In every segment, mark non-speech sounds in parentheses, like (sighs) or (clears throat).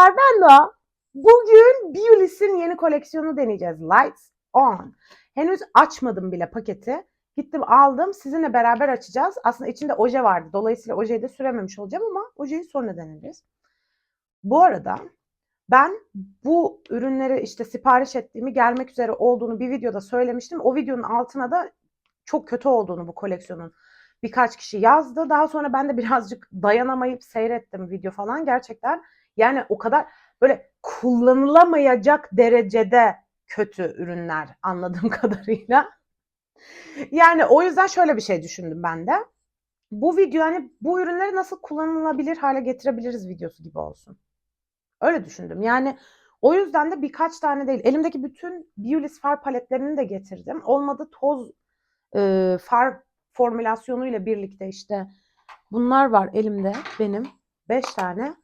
Merhabalar ben Doğa. Bugün Beulis'in yeni koleksiyonu deneyeceğiz. Lights On. Henüz açmadım bile paketi. Gittim aldım. Sizinle beraber açacağız. Aslında içinde oje vardı. Dolayısıyla ojeyi de sürememiş olacağım ama ojeyi sonra deneriz. Bu arada ben bu ürünleri işte sipariş ettiğimi gelmek üzere olduğunu bir videoda söylemiştim. O videonun altına da çok kötü olduğunu bu koleksiyonun birkaç kişi yazdı. Daha sonra ben de birazcık dayanamayıp seyrettim video falan. Gerçekten yani o kadar böyle kullanılamayacak derecede kötü ürünler anladığım (laughs) kadarıyla. Yani o yüzden şöyle bir şey düşündüm ben de. Bu video hani bu ürünleri nasıl kullanılabilir hale getirebiliriz videosu gibi olsun. Öyle düşündüm. Yani o yüzden de birkaç tane değil. Elimdeki bütün Beulis far paletlerini de getirdim. Olmadı toz e, far formülasyonuyla birlikte işte bunlar var elimde benim. 5 tane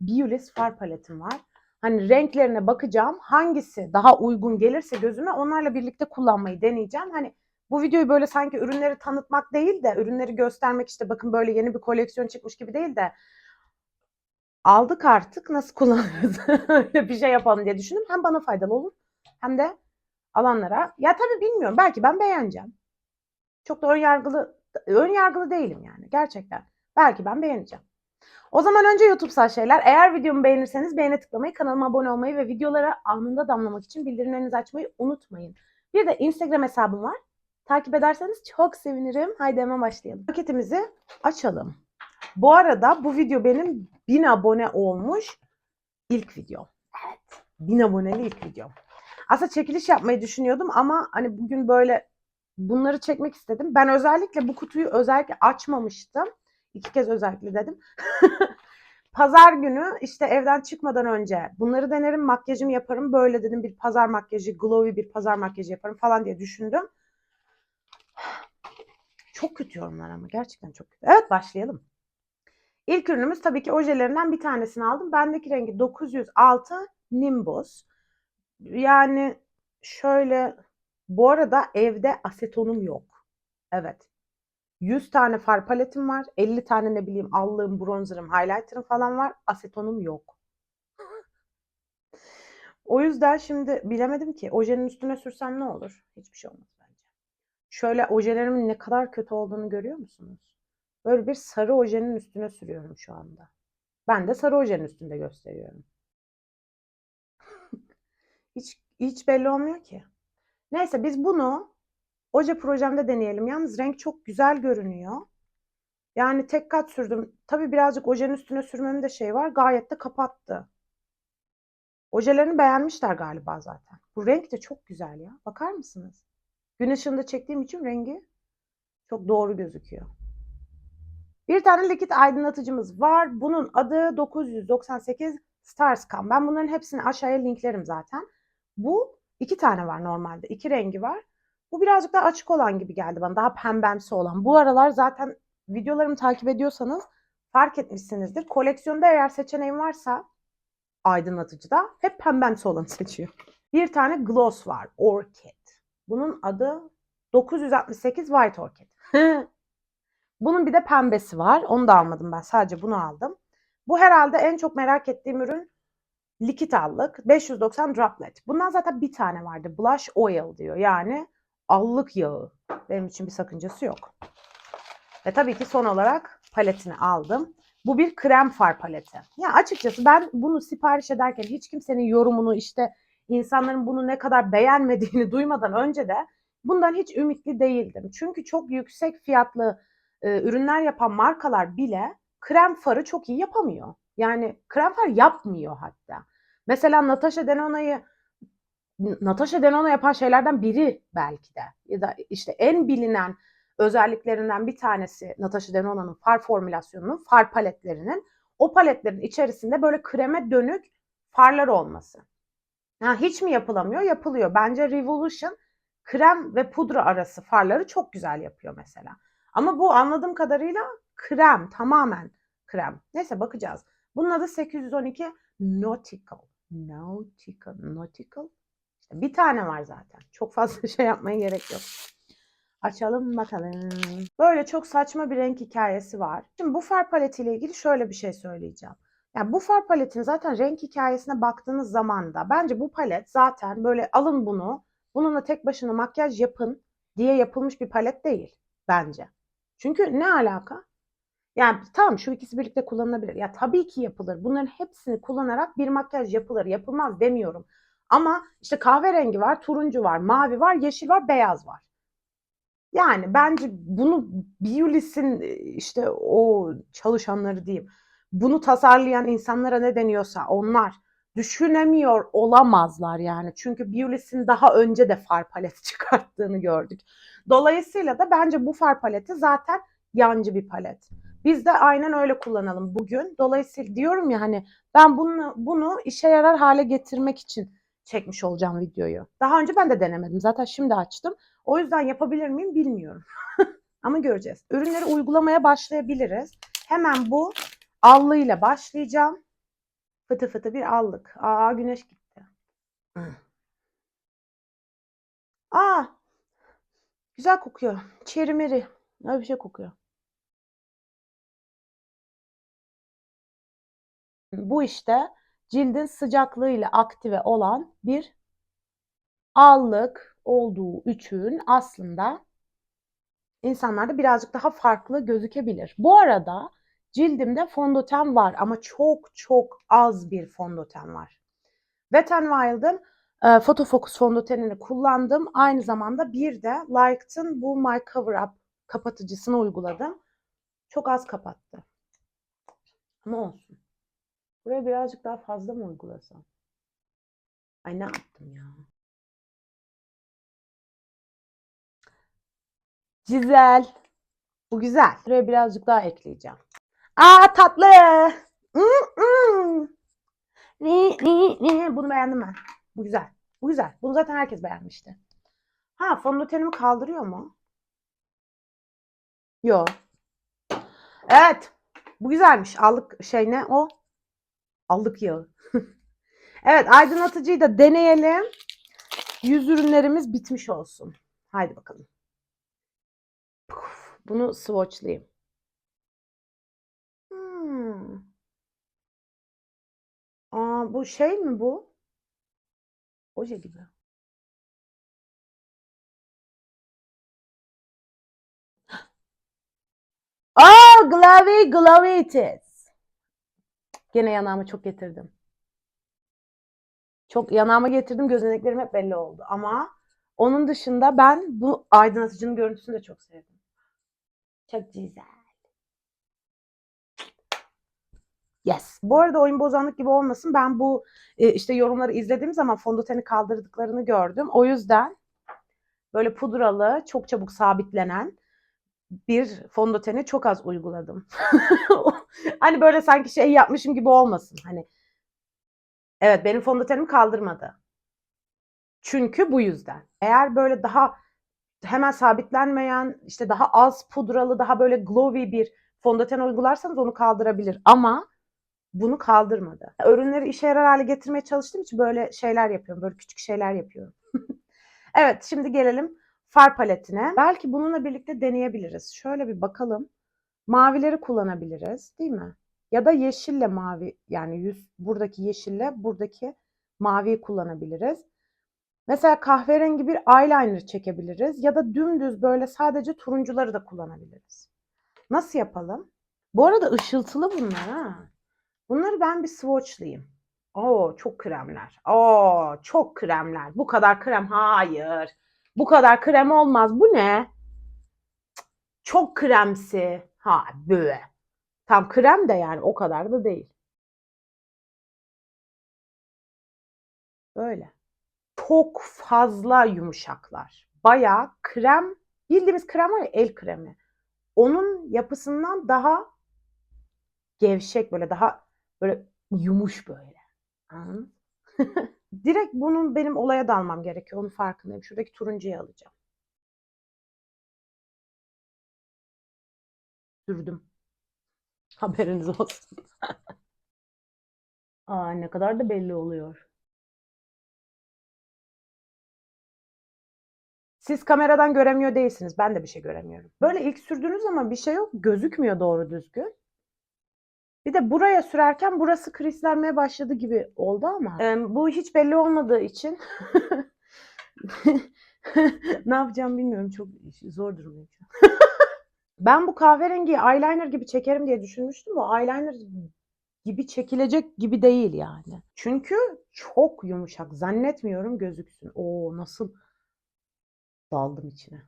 Beulis far paletim var. Hani renklerine bakacağım. Hangisi daha uygun gelirse gözüme onlarla birlikte kullanmayı deneyeceğim. Hani bu videoyu böyle sanki ürünleri tanıtmak değil de ürünleri göstermek işte bakın böyle yeni bir koleksiyon çıkmış gibi değil de aldık artık nasıl kullanırız (laughs) öyle bir şey yapalım diye düşündüm. Hem bana faydalı olur hem de alanlara. Ya tabii bilmiyorum belki ben beğeneceğim. Çok da ön yargılı ön yargılı değilim yani gerçekten. Belki ben beğeneceğim. O zaman önce YouTube'sal şeyler. Eğer videomu beğenirseniz beğene tıklamayı, kanalıma abone olmayı ve videolara anında damlamak için bildirimlerinizi açmayı unutmayın. Bir de Instagram hesabım var. Takip ederseniz çok sevinirim. Haydi hemen başlayalım. Paketimizi açalım. Bu arada bu video benim 1000 abone olmuş ilk video. Evet. 1000 aboneli ilk video. Aslında çekiliş yapmayı düşünüyordum ama hani bugün böyle bunları çekmek istedim. Ben özellikle bu kutuyu özellikle açmamıştım. İki kez özellikle dedim. (laughs) pazar günü işte evden çıkmadan önce bunları denerim, makyajımı yaparım. Böyle dedim bir pazar makyajı, glowy bir pazar makyajı yaparım falan diye düşündüm. (sighs) Çok kötü yorumlar ama gerçekten çok kötü. Evet başlayalım. İlk ürünümüz tabii ki ojelerinden bir tanesini aldım. Bendeki rengi 906 Nimbus. Yani şöyle bu arada evde asetonum yok. Evet. 100 tane far paletim var. 50 tane ne bileyim allığım, bronzerım, highlighter'ım falan var. Asetonum yok. o yüzden şimdi bilemedim ki ojenin üstüne sürsem ne olur? Hiçbir şey olmaz bence. Şöyle ojelerimin ne kadar kötü olduğunu görüyor musunuz? Böyle bir sarı ojenin üstüne sürüyorum şu anda. Ben de sarı ojenin üstünde gösteriyorum. (laughs) hiç hiç belli olmuyor ki. Neyse biz bunu oje projemde deneyelim. Yalnız renk çok güzel görünüyor. Yani tek kat sürdüm. Tabii birazcık ojenin üstüne sürmemin de şey var. Gayet de kapattı. Ojelerini beğenmişler galiba zaten. Bu renk de çok güzel ya. Bakar mısınız? Gün ışığında çektiğim için rengi çok doğru gözüküyor. Bir tane likit aydınlatıcımız var. Bunun adı 998 Starscam. Ben bunların hepsini aşağıya linklerim zaten. Bu iki tane var normalde. İki rengi var. Bu birazcık daha açık olan gibi geldi bana. Daha pembemsi olan. Bu aralar zaten videolarımı takip ediyorsanız fark etmişsinizdir. Koleksiyonda eğer seçeneğim varsa aydınlatıcıda hep pembemsi olanı seçiyor. Bir tane gloss var. Orchid. Bunun adı 968 White Orchid. (laughs) Bunun bir de pembesi var. Onu da almadım ben. Sadece bunu aldım. Bu herhalde en çok merak ettiğim ürün likit allık. 590 droplet. Bundan zaten bir tane vardı. Blush oil diyor. Yani allık yağı. Benim için bir sakıncası yok. Ve tabii ki son olarak paletini aldım. Bu bir krem far paleti. Ya açıkçası ben bunu sipariş ederken hiç kimsenin yorumunu işte insanların bunu ne kadar beğenmediğini (laughs) duymadan önce de bundan hiç ümitli değildim. Çünkü çok yüksek fiyatlı e, ürünler yapan markalar bile krem farı çok iyi yapamıyor. Yani krem far yapmıyor hatta. Mesela Natasha Denona'yı Natasha Denona yapan şeylerden biri belki de ya da işte en bilinen özelliklerinden bir tanesi Natasha Denona'nın far formülasyonunun, far paletlerinin o paletlerin içerisinde böyle kreme dönük farlar olması. Ha, hiç mi yapılamıyor? Yapılıyor. Bence Revolution krem ve pudra arası farları çok güzel yapıyor mesela. Ama bu anladığım kadarıyla krem, tamamen krem. Neyse bakacağız. Bunun adı 812 Nautical. Nautical, Nautical. Bir tane var zaten. Çok fazla (laughs) şey yapmaya gerek yok. Açalım bakalım. Böyle çok saçma bir renk hikayesi var. Şimdi bu far paletiyle ilgili şöyle bir şey söyleyeceğim. Yani bu far paletin zaten renk hikayesine baktığınız zaman da bence bu palet zaten böyle alın bunu, bununla tek başına makyaj yapın diye yapılmış bir palet değil bence. Çünkü ne alaka? Yani tamam şu ikisi birlikte kullanılabilir. Ya tabii ki yapılır. Bunların hepsini kullanarak bir makyaj yapılır. Yapılmaz demiyorum. Ama işte kahverengi var, turuncu var, mavi var, yeşil var, beyaz var. Yani bence bunu Biolis'in işte o çalışanları diyeyim. Bunu tasarlayan insanlara ne deniyorsa onlar düşünemiyor olamazlar yani. Çünkü Biolis'in daha önce de far paleti (laughs) çıkarttığını gördük. Dolayısıyla da bence bu far paleti zaten yancı bir palet. Biz de aynen öyle kullanalım bugün. Dolayısıyla diyorum ya hani ben bunu bunu işe yarar hale getirmek için çekmiş olacağım videoyu. Daha önce ben de denemedim. Zaten şimdi açtım. O yüzden yapabilir miyim bilmiyorum. (laughs) Ama göreceğiz. Ürünleri uygulamaya başlayabiliriz. Hemen bu allığıyla başlayacağım. Fıtı fıtı bir allık. Aa güneş gitti. Aa güzel kokuyor. Çerimeri. Öyle bir şey kokuyor. Bu işte cildin sıcaklığıyla aktive olan bir allık olduğu için aslında insanlarda birazcık daha farklı gözükebilir. Bu arada cildimde fondöten var ama çok çok az bir fondöten var. Wet n Wild'ın e, Photo Focus fondötenini kullandım. Aynı zamanda bir de Like'ın bu My Cover Up kapatıcısını uyguladım. Çok az kapattı. Ama olsun. Buraya birazcık daha fazla mı uygulasam? Ay ne yaptım ya? Güzel. Bu güzel. Buraya birazcık daha ekleyeceğim. Aa tatlı. Mm, mm. Ni, ni, ni. Bunu beğendim ben. Bu güzel. Bu güzel. Bunu zaten herkes beğenmişti. Ha fondötenimi kaldırıyor mu? Yok. Evet. Bu güzelmiş. Allık şey ne o? Allık yağı. (laughs) evet aydınlatıcıyı da deneyelim. Yüz ürünlerimiz bitmiş olsun. Haydi bakalım. Bunu swatchlayayım. Hmm. Aa, bu şey mi bu? Oje gibi. (gasps) Aa, Glavi Glavitis. Gene yanağımı çok getirdim. Çok yanağıma getirdim. Gözeneklerim hep belli oldu. Ama onun dışında ben bu aydınlatıcının görüntüsünü de çok sevdim. Çok güzel. Yes. Bu arada oyun bozanlık gibi olmasın. Ben bu e, işte yorumları izlediğim zaman fondöteni kaldırdıklarını gördüm. O yüzden böyle pudralı, çok çabuk sabitlenen bir fondöteni çok az uyguladım. (laughs) hani böyle sanki şey yapmışım gibi olmasın. Hani evet benim fondötenimi kaldırmadı. Çünkü bu yüzden. Eğer böyle daha hemen sabitlenmeyen, işte daha az pudralı, daha böyle glowy bir fondöten uygularsanız onu kaldırabilir. Ama bunu kaldırmadı. Ürünleri işe yarar hale getirmeye çalıştığım için böyle şeyler yapıyorum. Böyle küçük şeyler yapıyorum. (laughs) evet şimdi gelelim far paletine. Belki bununla birlikte deneyebiliriz. Şöyle bir bakalım. Mavileri kullanabiliriz değil mi? Ya da yeşille mavi yani yüz buradaki yeşille buradaki maviyi kullanabiliriz. Mesela kahverengi bir eyeliner çekebiliriz ya da dümdüz böyle sadece turuncuları da kullanabiliriz. Nasıl yapalım? Bu arada ışıltılı bunlar ha. Bunları ben bir swatchlayayım. Oo çok kremler. Oo çok kremler. Bu kadar krem hayır. Bu kadar krem olmaz. Bu ne? Çok kremsi. Ha böyle. Tam krem de yani o kadar da değil. Böyle. Çok fazla yumuşaklar. Bayağı krem, bildiğimiz krem var ya el kremi. Onun yapısından daha gevşek böyle daha böyle yumuş böyle. (laughs) Direkt bunun benim olaya dalmam gerekiyor. Onun farkındayım. Şuradaki turuncuyu alacağım. Sürdüm. (laughs) Haberiniz olsun. (laughs) Aa, ne kadar da belli oluyor. Siz kameradan göremiyor değilsiniz. Ben de bir şey göremiyorum. Böyle ilk sürdüğünüz zaman bir şey yok. Gözükmüyor doğru düzgün. Bir de buraya sürerken burası krislenmeye başladı gibi oldu ama e, bu hiç belli olmadığı için (laughs) ne yapacağım bilmiyorum. Çok zor an. (laughs) Ben bu kahverengiyi eyeliner gibi çekerim diye düşünmüştüm. Bu eyeliner gibi çekilecek gibi değil yani. Çünkü çok yumuşak. Zannetmiyorum gözüksün. Oo nasıl daldım içine.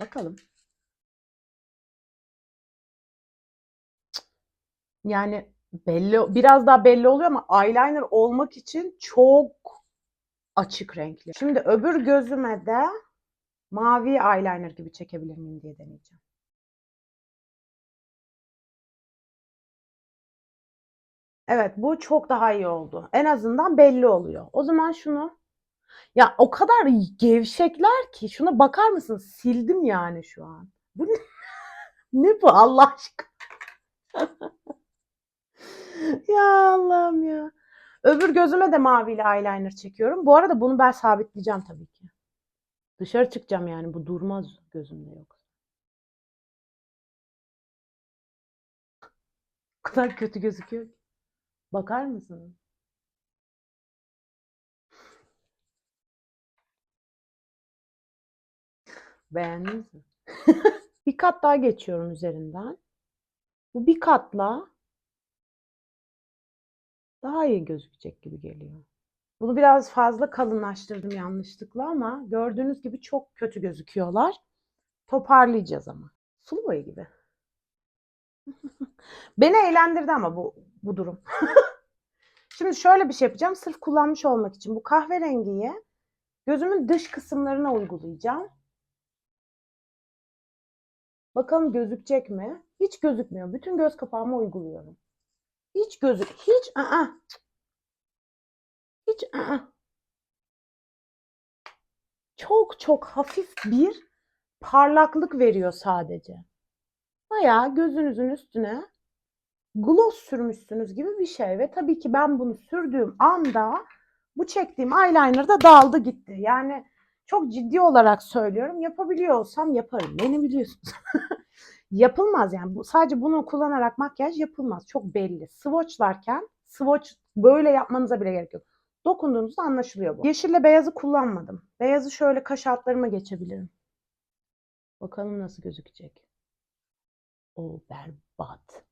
Bakalım. Yani belli biraz daha belli oluyor ama eyeliner olmak için çok açık renkli. Şimdi öbür gözüme de mavi eyeliner gibi çekebilir miyim diye deneyeceğim. Evet, bu çok daha iyi oldu. En azından belli oluyor. O zaman şunu ya o kadar gevşekler ki şuna bakar mısın? Sildim yani şu an. Bu ne, (laughs) ne bu Allah aşkına? (laughs) (laughs) ya Allah'ım ya. Öbür gözüme de maviyle eyeliner çekiyorum. Bu arada bunu ben sabitleyeceğim tabii ki. Dışarı çıkacağım yani bu durmaz gözümde yok. (laughs) Kadar kötü gözüküyor. Bakar mısınız? Beğendiniz mi? (laughs) bir kat daha geçiyorum üzerinden. Bu bir katla daha iyi gözükecek gibi geliyor. Bunu biraz fazla kalınlaştırdım yanlışlıkla ama gördüğünüz gibi çok kötü gözüküyorlar. Toparlayacağız ama. Sulu boya gibi. (laughs) Beni eğlendirdi ama bu bu durum. (laughs) Şimdi şöyle bir şey yapacağım. Sırf kullanmış olmak için bu kahverengiyi gözümün dış kısımlarına uygulayacağım. Bakalım gözükecek mi? Hiç gözükmüyor. Bütün göz kapağıma uyguluyorum. Hiç gözük. Hiç aa. Hiç aa. Çok çok hafif bir parlaklık veriyor sadece. Bayağı gözünüzün üstüne gloss sürmüşsünüz gibi bir şey ve tabii ki ben bunu sürdüğüm anda bu çektiğim eyeliner da dağıldı gitti. Yani çok ciddi olarak söylüyorum. Yapabiliyor olsam yaparım. Beni biliyorsunuz. (laughs) Yapılmaz yani. Bu, sadece bunu kullanarak makyaj yapılmaz. Çok belli. Swatchlarken swatch böyle yapmanıza bile gerek yok. Dokunduğunuzda anlaşılıyor bu. Yeşille beyazı kullanmadım. Beyazı şöyle kaş altlarıma geçebilirim. Bakalım nasıl gözükecek. O berbat.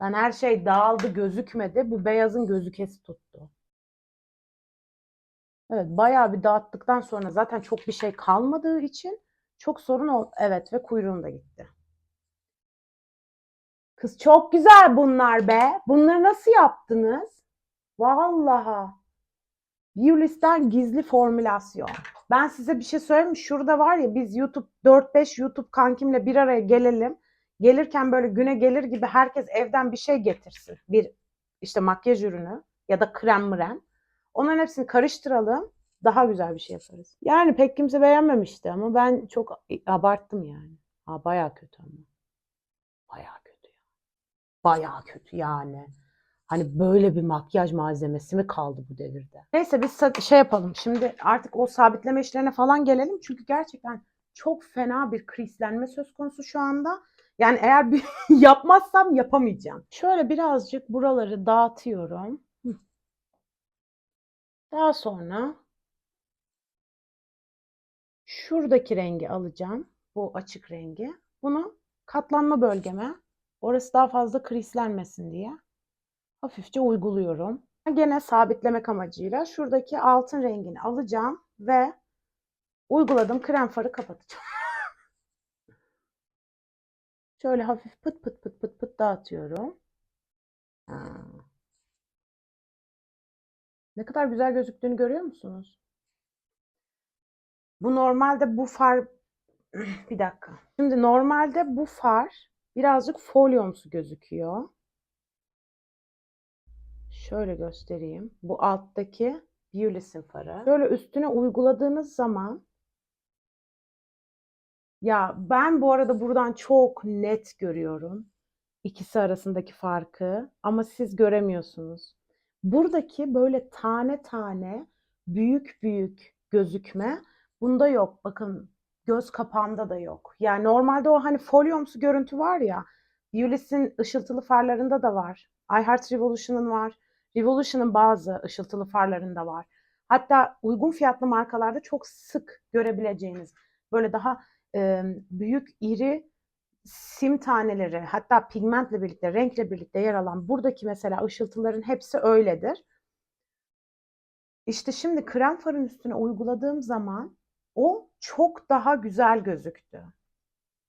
Ben her şey dağıldı gözükmedi. Bu beyazın gözükesi tuttu. Evet bayağı bir dağıttıktan sonra zaten çok bir şey kalmadığı için çok sorun ol. Evet ve kuyruğum da gitti. Kız çok güzel bunlar be. Bunları nasıl yaptınız? Vallahi. Biolis'ten gizli formülasyon. Ben size bir şey söyleyeyim mi? Şurada var ya biz YouTube 4-5 YouTube kankimle bir araya gelelim. Gelirken böyle güne gelir gibi herkes evden bir şey getirsin. Bir işte makyaj ürünü ya da krem mrem. Onların hepsini karıştıralım. Daha güzel bir şey yaparız. Yani pek kimse beğenmemişti ama ben çok abarttım yani. Ha bayağı kötü ama. Bayağı Bayağı kötü yani. Hani böyle bir makyaj malzemesi mi kaldı bu devirde? Neyse biz şey yapalım. Şimdi artık o sabitleme işlerine falan gelelim. Çünkü gerçekten çok fena bir krislenme söz konusu şu anda. Yani eğer bir (laughs) yapmazsam yapamayacağım. Şöyle birazcık buraları dağıtıyorum. Daha sonra şuradaki rengi alacağım. Bu açık rengi. Bunu katlanma bölgeme orası daha fazla krislenmesin diye hafifçe uyguluyorum. Gene sabitlemek amacıyla şuradaki altın rengini alacağım ve uyguladığım krem farı kapatacağım. (laughs) Şöyle hafif pıt pıt pıt pıt pıt dağıtıyorum. Ne kadar güzel gözüktüğünü görüyor musunuz? Bu normalde bu far (clears throat) bir dakika. Şimdi normalde bu far birazcık folyomsu gözüküyor. Şöyle göstereyim. Bu alttaki Beulis'in farı. Şöyle üstüne uyguladığınız zaman ya ben bu arada buradan çok net görüyorum ikisi arasındaki farkı ama siz göremiyorsunuz. Buradaki böyle tane tane büyük büyük gözükme bunda yok. Bakın göz kapağımda da yok. Yani normalde o hani folyomsu görüntü var ya Beulis'in ışıltılı farlarında da var. iHeart Revolution'ın var. Revolution'ın bazı ışıltılı farlarında var. Hatta uygun fiyatlı markalarda çok sık görebileceğiniz böyle daha e, büyük, iri sim taneleri hatta pigmentle birlikte, renkle birlikte yer alan buradaki mesela ışıltıların hepsi öyledir. İşte şimdi krem farın üstüne uyguladığım zaman o çok daha güzel gözüktü.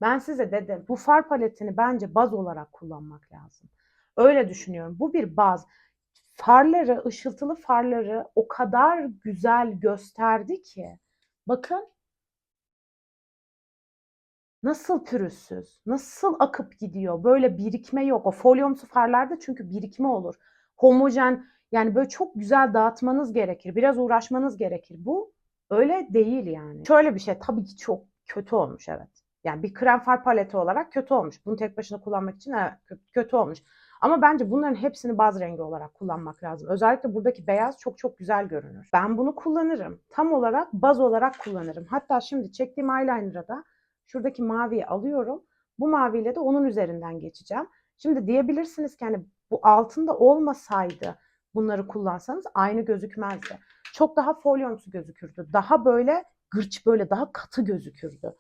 Ben size dedim bu far paletini bence baz olarak kullanmak lazım. Öyle düşünüyorum. Bu bir baz. Farları, ışıltılı farları o kadar güzel gösterdi ki. Bakın nasıl pürüzsüz, nasıl akıp gidiyor. Böyle birikme yok. O folyomsu farlarda çünkü birikme olur. Homojen yani böyle çok güzel dağıtmanız gerekir. Biraz uğraşmanız gerekir. Bu öyle değil yani. Şöyle bir şey tabii ki çok kötü olmuş evet. Yani bir krem far paleti olarak kötü olmuş. Bunu tek başına kullanmak için evet, kötü olmuş. Ama bence bunların hepsini baz rengi olarak kullanmak lazım. Özellikle buradaki beyaz çok çok güzel görünür. Ben bunu kullanırım. Tam olarak baz olarak kullanırım. Hatta şimdi çektiğim eyeliner'a da şuradaki maviyi alıyorum. Bu maviyle de onun üzerinden geçeceğim. Şimdi diyebilirsiniz ki hani bu altında olmasaydı bunları kullansanız aynı gözükmezdi. Çok daha folyomsu gözükürdü. Daha böyle gırç böyle daha katı gözükürdü.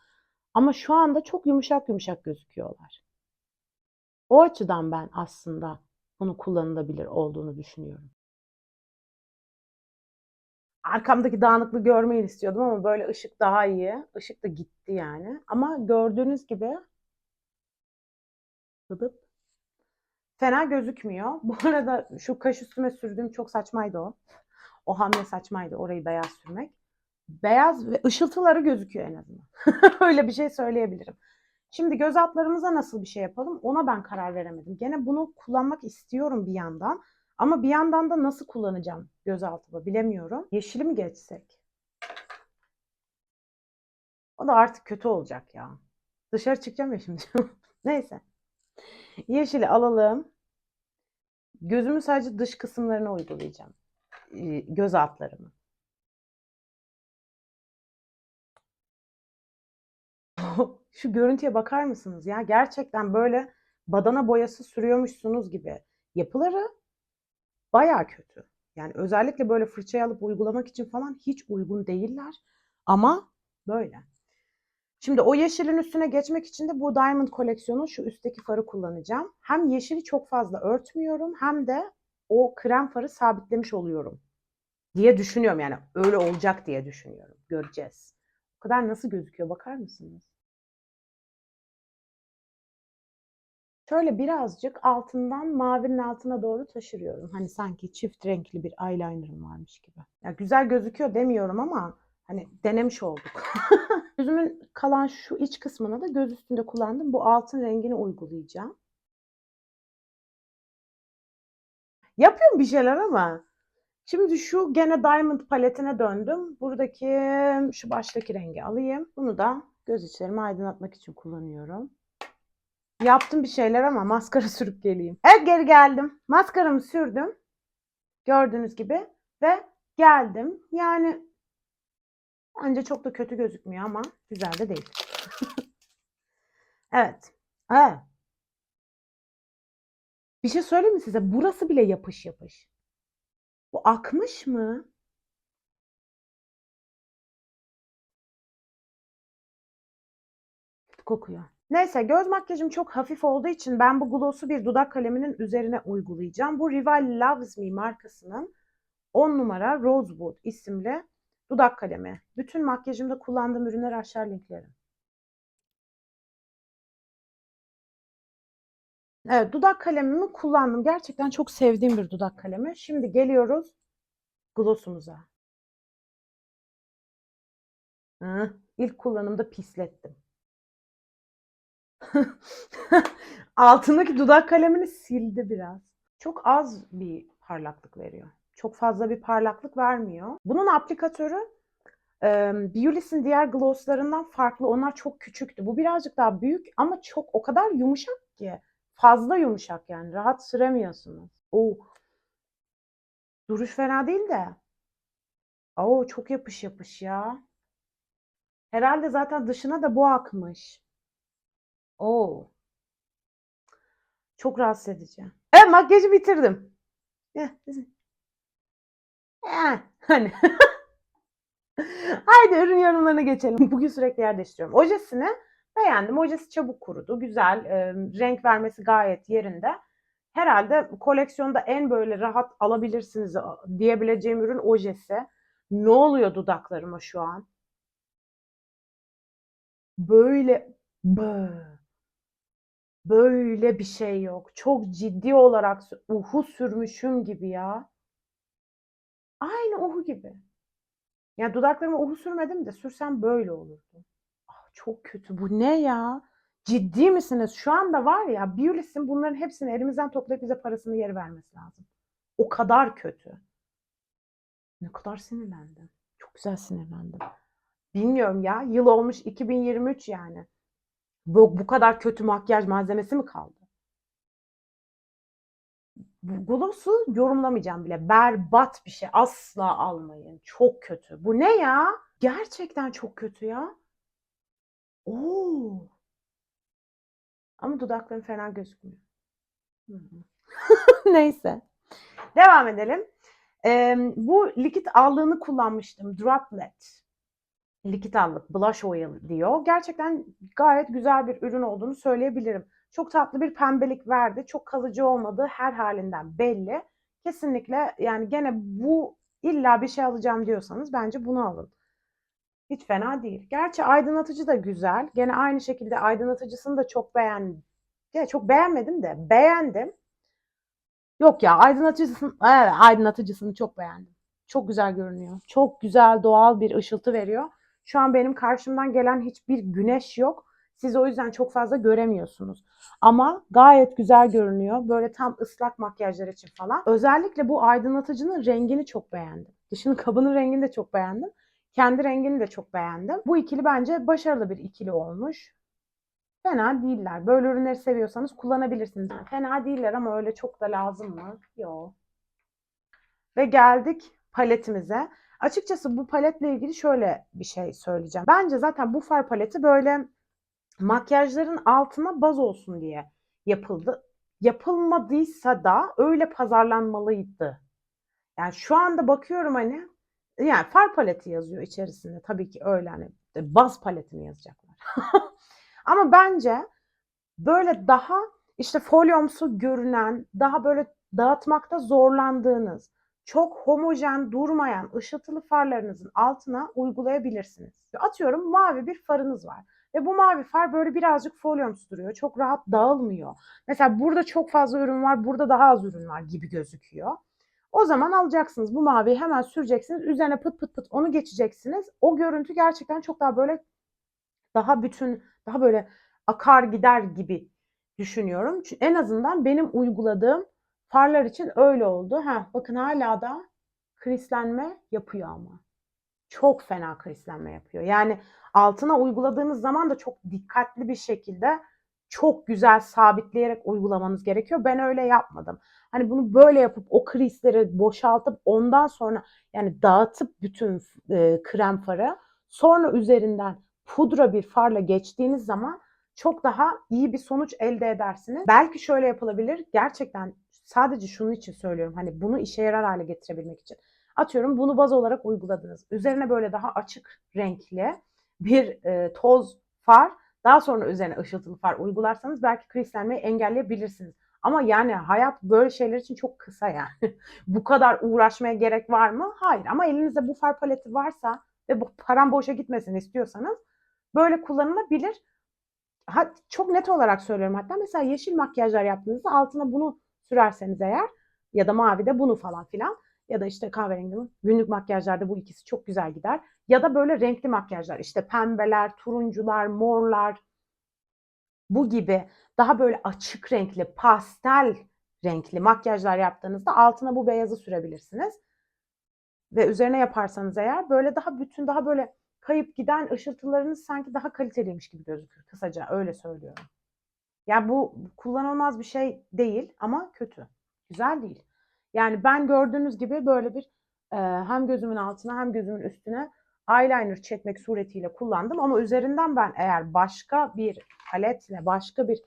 Ama şu anda çok yumuşak yumuşak gözüküyorlar. O açıdan ben aslında bunu kullanılabilir olduğunu düşünüyorum. Arkamdaki dağınıklığı görmeyin istiyordum ama böyle ışık daha iyi. Işık da gitti yani. Ama gördüğünüz gibi Dıdıp. fena gözükmüyor. Bu arada şu kaş üstüme sürdüğüm çok saçmaydı o. O hamle saçmaydı orayı beyaz sürmek. Beyaz ve ışıltıları gözüküyor en azından. (laughs) Öyle bir şey söyleyebilirim. Şimdi göz altlarımıza nasıl bir şey yapalım ona ben karar veremedim. Gene bunu kullanmak istiyorum bir yandan. Ama bir yandan da nasıl kullanacağım göz altımı bilemiyorum. Yeşili mi geçsek? O da artık kötü olacak ya. Dışarı çıkacağım ya şimdi. (laughs) Neyse. Yeşili alalım. Gözümün sadece dış kısımlarına uygulayacağım. Göz altlarımı. (laughs) Şu görüntüye bakar mısınız ya? Gerçekten böyle badana boyası sürüyormuşsunuz gibi. Yapıları baya kötü. Yani özellikle böyle fırçayı alıp uygulamak için falan hiç uygun değiller. Ama böyle. Şimdi o yeşilin üstüne geçmek için de bu Diamond koleksiyonun şu üstteki farı kullanacağım. Hem yeşili çok fazla örtmüyorum hem de o krem farı sabitlemiş oluyorum diye düşünüyorum. Yani öyle olacak diye düşünüyorum. Göreceğiz. O kadar nasıl gözüküyor bakar mısınız? Şöyle birazcık altından mavinin altına doğru taşırıyorum. Hani sanki çift renkli bir eyelinerım varmış gibi. Ya güzel gözüküyor demiyorum ama hani denemiş olduk. (laughs) Yüzümün kalan şu iç kısmına da göz üstünde kullandım. Bu altın rengini uygulayacağım. Yapıyorum bir şeyler ama şimdi şu gene Diamond paletine döndüm. Buradaki şu baştaki rengi alayım. Bunu da göz içlerimi aydınlatmak için kullanıyorum. Yaptım bir şeyler ama maskara (laughs) sürüp geleyim. Evet geri geldim. Maskaramı sürdüm. Gördüğünüz gibi. Ve geldim. Yani bence çok da kötü gözükmüyor ama güzel de değil. (laughs) evet. Evet. Bir şey söyleyeyim mi size? Burası bile yapış yapış. Bu akmış mı? Kokuyor. Neyse göz makyajım çok hafif olduğu için ben bu gloss'u bir dudak kaleminin üzerine uygulayacağım. Bu Rival Loves Me markasının 10 numara Rosewood isimli dudak kalemi. Bütün makyajımda kullandığım ürünler aşağı linklerim. Evet, dudak kalemimi kullandım. Gerçekten çok sevdiğim bir dudak kalemi. Şimdi geliyoruz gloss'umuza. İlk kullanımda pislettim. (laughs) Altındaki dudak kalemini sildi biraz. Çok az bir parlaklık veriyor. Çok fazla bir parlaklık vermiyor. Bunun aplikatörü e, Beulis'in diğer glosslarından farklı. Onlar çok küçüktü. Bu birazcık daha büyük ama çok o kadar yumuşak ki. Fazla yumuşak yani. Rahat süremiyorsunuz. Oo. Duruş fena değil de. Oo çok yapış yapış ya. Herhalde zaten dışına da bu akmış. Oo. Çok rahatsız edici. Evet makyajı bitirdim. Eh, eh, hani. (laughs) Haydi ürün yorumlarına geçelim. (laughs) Bugün sürekli yer değiştiriyorum. Ojesini beğendim. Ojesi çabuk kurudu. Güzel. e, renk vermesi gayet yerinde. Herhalde koleksiyonda en böyle rahat alabilirsiniz diyebileceğim ürün ojesi. Ne oluyor dudaklarıma şu an? Böyle böyle bir şey yok. Çok ciddi olarak uhu sürmüşüm gibi ya. Aynı uhu gibi. Ya dudaklarıma uhu sürmedim de sürsem böyle olurdu. Çok kötü. Bu ne ya? Ciddi misiniz? Şu anda var ya Biolis'in bunların hepsini elimizden toplayıp bize parasını geri vermesi lazım. O kadar kötü. Ne kadar sinirlendim. Çok güzel sinirlendim. Bilmiyorum ya. Yıl olmuş 2023 yani. Bu, bu kadar kötü makyaj malzemesi mi kaldı? Bu gloss'u yorumlamayacağım bile. Berbat bir şey. Asla almayın. Çok kötü. Bu ne ya? Gerçekten çok kötü ya. Oo. Ama dudaklarım fena gözükmüyor. (laughs) Neyse. Devam edelim. Ee, bu likit allığını kullanmıştım. Droplet. Likit allık. Blush oil diyor. Gerçekten gayet güzel bir ürün olduğunu söyleyebilirim. Çok tatlı bir pembelik verdi. Çok kalıcı olmadığı her halinden belli. Kesinlikle yani gene bu illa bir şey alacağım diyorsanız bence bunu alın. Hiç fena değil. Gerçi aydınlatıcı da güzel. Gene aynı şekilde aydınlatıcısını da çok beğendim. Ya çok beğenmedim de beğendim. Yok ya aydınlatıcısını, evet, aydınlatıcısını çok beğendim. Çok güzel görünüyor. Çok güzel doğal bir ışıltı veriyor. Şu an benim karşımdan gelen hiçbir güneş yok. Siz o yüzden çok fazla göremiyorsunuz. Ama gayet güzel görünüyor. Böyle tam ıslak makyajlar için falan. Özellikle bu aydınlatıcının rengini çok beğendim. Dışının kabının rengini de çok beğendim. Kendi rengini de çok beğendim. Bu ikili bence başarılı bir ikili olmuş. Fena değiller. Böyle ürünleri seviyorsanız kullanabilirsiniz. Fena değiller ama öyle çok da lazım mı? Yok. Ve geldik paletimize. Açıkçası bu paletle ilgili şöyle bir şey söyleyeceğim. Bence zaten bu far paleti böyle makyajların altına baz olsun diye yapıldı. Yapılmadıysa da öyle pazarlanmalıydı. Yani şu anda bakıyorum hani yani far paleti yazıyor içerisinde. Tabii ki öyle hani baz paletini yazacaklar. (laughs) Ama bence böyle daha işte folyomsu görünen, daha böyle dağıtmakta zorlandığınız, çok homojen durmayan ışıltılı farlarınızın altına uygulayabilirsiniz. Atıyorum mavi bir farınız var. Ve bu mavi far böyle birazcık folyomsu duruyor. Çok rahat dağılmıyor. Mesela burada çok fazla ürün var, burada daha az ürün var gibi gözüküyor. O zaman alacaksınız bu maviyi hemen süreceksiniz. Üzerine pıt pıt pıt onu geçeceksiniz. O görüntü gerçekten çok daha böyle daha bütün, daha böyle akar gider gibi düşünüyorum. Çünkü en azından benim uyguladığım farlar için öyle oldu. Ha, bakın hala da krislenme yapıyor ama. Çok fena krislenme yapıyor. Yani altına uyguladığınız zaman da çok dikkatli bir şekilde çok güzel sabitleyerek uygulamanız gerekiyor. Ben öyle yapmadım. Hani bunu böyle yapıp o krisleri boşaltıp ondan sonra yani dağıtıp bütün e, krem farı sonra üzerinden pudra bir farla geçtiğiniz zaman çok daha iyi bir sonuç elde edersiniz. Belki şöyle yapılabilir. Gerçekten sadece şunun için söylüyorum. Hani bunu işe yarar hale getirebilmek için. Atıyorum bunu baz olarak uyguladınız. Üzerine böyle daha açık renkli bir e, toz far daha sonra üzerine ışıltılı far uygularsanız belki krislenmeyi engelleyebilirsiniz. Ama yani hayat böyle şeyler için çok kısa yani. (laughs) bu kadar uğraşmaya gerek var mı? Hayır ama elinizde bu far paleti varsa ve bu param boşa gitmesin istiyorsanız böyle kullanılabilir. Ha, çok net olarak söylüyorum hatta mesela yeşil makyajlar yaptığınızda altına bunu sürerseniz eğer ya da mavi de bunu falan filan ya da işte kahverengi günlük makyajlarda bu ikisi çok güzel gider. Ya da böyle renkli makyajlar işte pembeler, turuncular, morlar bu gibi daha böyle açık renkli, pastel renkli makyajlar yaptığınızda altına bu beyazı sürebilirsiniz. Ve üzerine yaparsanız eğer böyle daha bütün, daha böyle kayıp giden ışıltılarınız sanki daha kaliteliymiş gibi gözükür. Kısaca öyle söylüyorum. Yani bu kullanılmaz bir şey değil ama kötü. Güzel değil. Yani ben gördüğünüz gibi böyle bir e, hem gözümün altına hem gözümün üstüne eyeliner çekmek suretiyle kullandım ama üzerinden ben eğer başka bir paletle, başka bir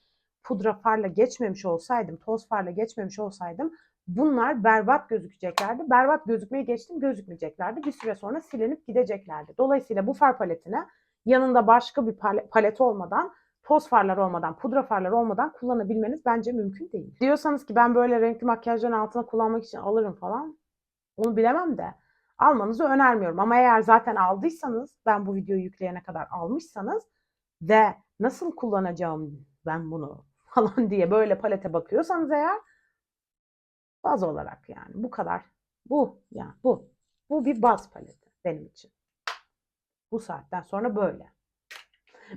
pudra farla geçmemiş olsaydım, toz farla geçmemiş olsaydım bunlar berbat gözükeceklerdi. Berbat gözükmeyi geçtim gözükmeyeceklerdi. Bir süre sonra silinip gideceklerdi. Dolayısıyla bu far paletini yanında başka bir pal- palet olmadan, toz farlar olmadan, pudra farlar olmadan kullanabilmeniz bence mümkün değil. Diyorsanız ki ben böyle renkli makyajların altına kullanmak için alırım falan. Onu bilemem de almanızı önermiyorum. Ama eğer zaten aldıysanız, ben bu videoyu yükleyene kadar almışsanız ve nasıl kullanacağım ben bunu (laughs) falan diye böyle palete bakıyorsanız eğer baz olarak yani bu kadar. Bu yani bu. Bu bir baz paleti benim için. Bu saatten sonra böyle.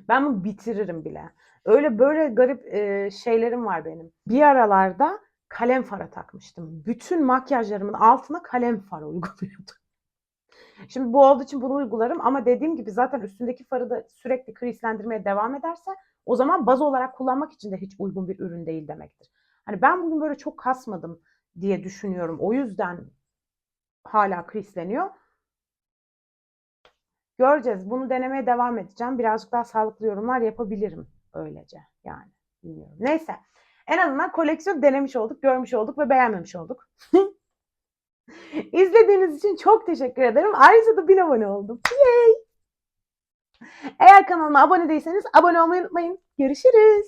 Ben bunu bitiririm bile. Öyle böyle garip e, şeylerim var benim. Bir aralarda kalem fara takmıştım. Bütün makyajlarımın altına kalem far uyguluyordum. (laughs) Şimdi bu olduğu için bunu uygularım ama dediğim gibi zaten üstündeki farı da sürekli krislendirmeye devam ederse o zaman baz olarak kullanmak için de hiç uygun bir ürün değil demektir. Hani ben bugün böyle çok kasmadım diye düşünüyorum. O yüzden hala krisleniyor. Göreceğiz. Bunu denemeye devam edeceğim. Birazcık daha sağlıklı yorumlar yapabilirim öylece. Yani bilmiyorum. Neyse. En azından koleksiyon denemiş olduk, görmüş olduk ve beğenmemiş olduk. (laughs) İzlediğiniz için çok teşekkür ederim. Ayrıca da bin abone oldum. Yay! Eğer kanalıma abone değilseniz abone olmayı unutmayın. Görüşürüz.